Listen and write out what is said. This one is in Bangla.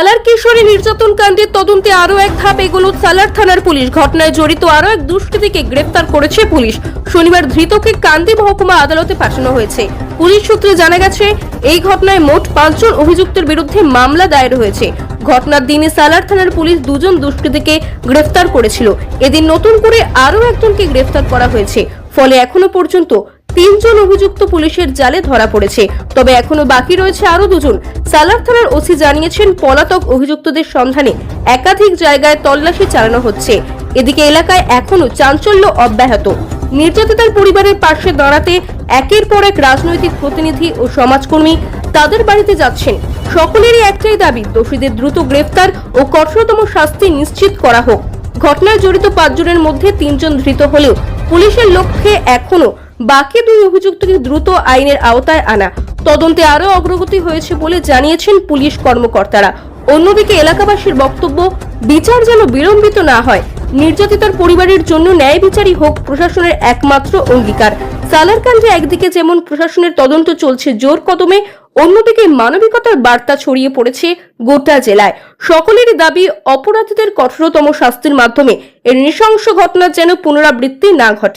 সালার কিশোরী নির্যাতন কাণ্ডের তদন্তে আরও এক ধাপ এগোলো সালার থানার পুলিশ। ঘটনায় জড়িত আরও এক দুষ্কৃতীকে গ্রেফতার করেছে পুলিশ। শনিবার ধৃতকে কান্দি মহকুমা আদালতে পাঠানো হয়েছে। পুলিশ সূত্রে জানা গেছে, এই ঘটনায় মোট পাঁচজন অভিযুক্তের বিরুদ্ধে মামলা দায়ের হয়েছে। ঘটনার দিনে সালার থানার পুলিশ দুজন দুষ্কৃতীকে গ্রেফতার করেছিল। এদিন নতুন করে আরও একজনকে গ্রেফতার করা হয়েছে। ফলে এখনও পর্যন্ত তিনজন অভিযুক্ত পুলিশের জালে ধরা পড়েছে। তবে এখনও বাকি রয়েছে আরও দুজন। সালার থানার ওসি জানিয়েছেন, পলাতক অভিযুক্তদের সন্ধানে একাধিক জায়গায় তল্লাশি চালানো হচ্ছে। এদিকে এলাকায় এখনও চাঞ্চল্য অব্যাহত। নির্যাতিতার পরিবারের পাশে দাঁড়াতে একের পর এক রাজনৈতিক প্রতিনিধি ও সমাজকর্মী তাদের বাড়িতে যাচ্ছেন। সকলেরই একটাই দাবি, দোষীদের দ্রুত গ্রেফতার ও কঠোরতম শাস্তি নিশ্চিত করা হোক। ঘটনায় জড়িত পাঁচজনের মধ্যে তিনজন ধৃত হলেও পুলিশের লক্ষ্যে এখনও বাকি দুই অভিযুক্তকে দ্রুত আইনের আওতায় আনা। তদন্তে আরও অগ্রগতি হয়েছে বলে জানিয়েছেন পুলিশ কর্মকর্তারা। অন্যদিকে এলাকাবাসীর বক্তব্য, বিচার যেন বিলম্বিত না হয়, নির্যাতিতার পরিবারের জন্য ন্যায় বিচারই হোক প্রশাসনের একমাত্র অঙ্গীকার। সালারকাণ্ডে একদিকে যেমন প্রশাসনের তদন্ত চলছে জোর কদমে, অন্যদিকে মানবিকতার বার্তা ছড়িয়ে পড়েছে গোটা জেলায়। সকলেরই দাবি, অপরাধীদের কঠোরতম শাস্তির মাধ্যমে এর নৃশংস ঘটনার যেন পুনরাবৃত্তি না ঘটে।